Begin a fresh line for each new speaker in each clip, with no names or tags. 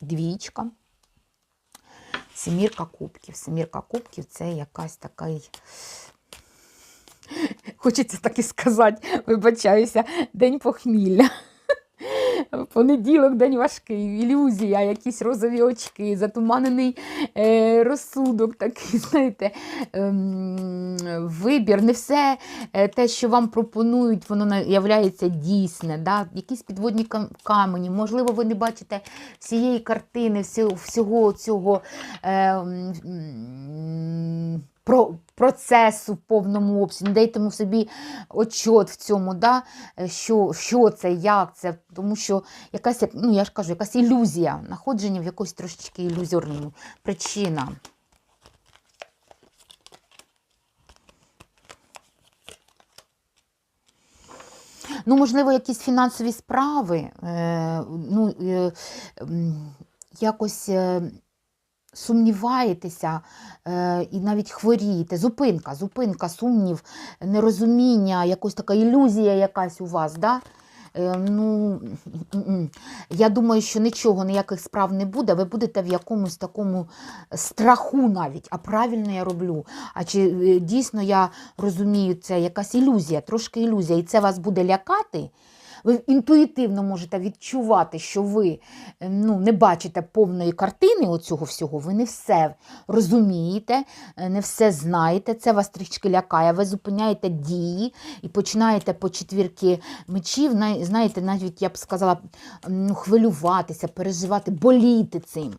двічка. Семірка кубків. Семірка кубків це якась такий. Хочеться так і сказати, вибачаюся, день похмілля. Понеділок день важкий, ілюзія, якісь розові очки, затуманений е, розсудок, такий, знаєте, ем, вибір. Не все е, те, що вам пропонують, воно являється дійсне. Да? Якісь підводні камені. Можливо, ви не бачите всієї картини, всього, цього. Е, про, процесу в повному обсязі, не дайте йому собі отчот в цьому, да? е, що, що це, як це, тому що якась, ну я ж кажу, якась ілюзія, знаходження в якоїсь трошечки ілюзорному причина. Ну, можливо, якісь фінансові справи, е, ну, е, якось е, сумніваєтеся е, і навіть хворієте. Зупинка, зупинка, сумнів, нерозуміння, якась така ілюзія якась у вас. Да? Е, ну, я думаю, що нічого, ніяких справ не буде. Ви будете в якомусь такому страху навіть, а правильно я роблю. А чи е, дійсно я розумію, це якась ілюзія, трошки ілюзія, і це вас буде лякати. Ви інтуїтивно можете відчувати, що ви е, ну, не бачите повної картини оцього всього, ви не все розумієте, е, не все знаєте, це вас трішки лякає. Ви зупиняєте дії і починаєте по четвірки мечів, знаєте, навіть я б сказала, ну, хвилюватися, переживати, боліти цим.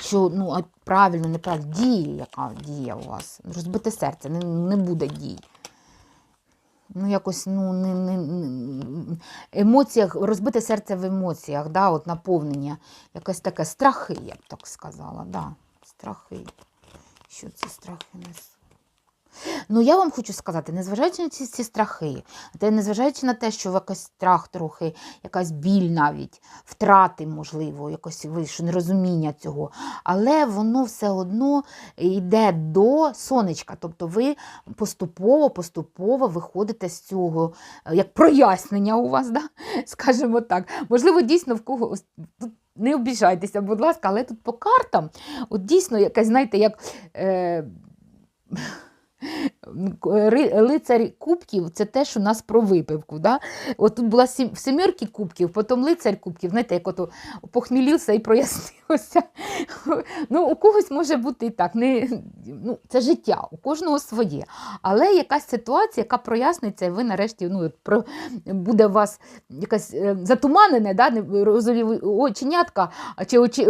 Що ну, правильно, неправильно, дії, яка дія у вас. Розбите серце, не, не буде дій. Ну, якось ну, не, не, не- емоціях, розбите серце в емоціях, да, от наповнення. Якось таке страхи, я б так сказала. Да, страхи. Що ці страхи несуть? Ну, я вам хочу сказати, незважаючи на ці, ці страхи, та незважаючи на те, що якийсь страх трохи, якась біль навіть, втрати, можливо, якось вийшло, нерозуміння цього, але воно все одно йде до сонечка. Тобто ви поступово, поступово виходите з цього, е, як прояснення у вас, да? скажімо так. Можливо, дійсно в кого. Не обіжайтеся, будь ласка, але тут по картам, от дійсно якась, знаєте, як. Е, Ри- Лицар кубків це те, що у нас про випивку. Да? От тут була сім, семірки кубків, потім лицар кубків, знаєте, як ото похмілівся і прояснилося. Ну, у когось може бути і так. Не, ну, це життя, у кожного своє. Але якась ситуація, яка проясниться, і ви нарешті ну, про, буде у вас якась е, затуманене, да? оченятка, чи очі,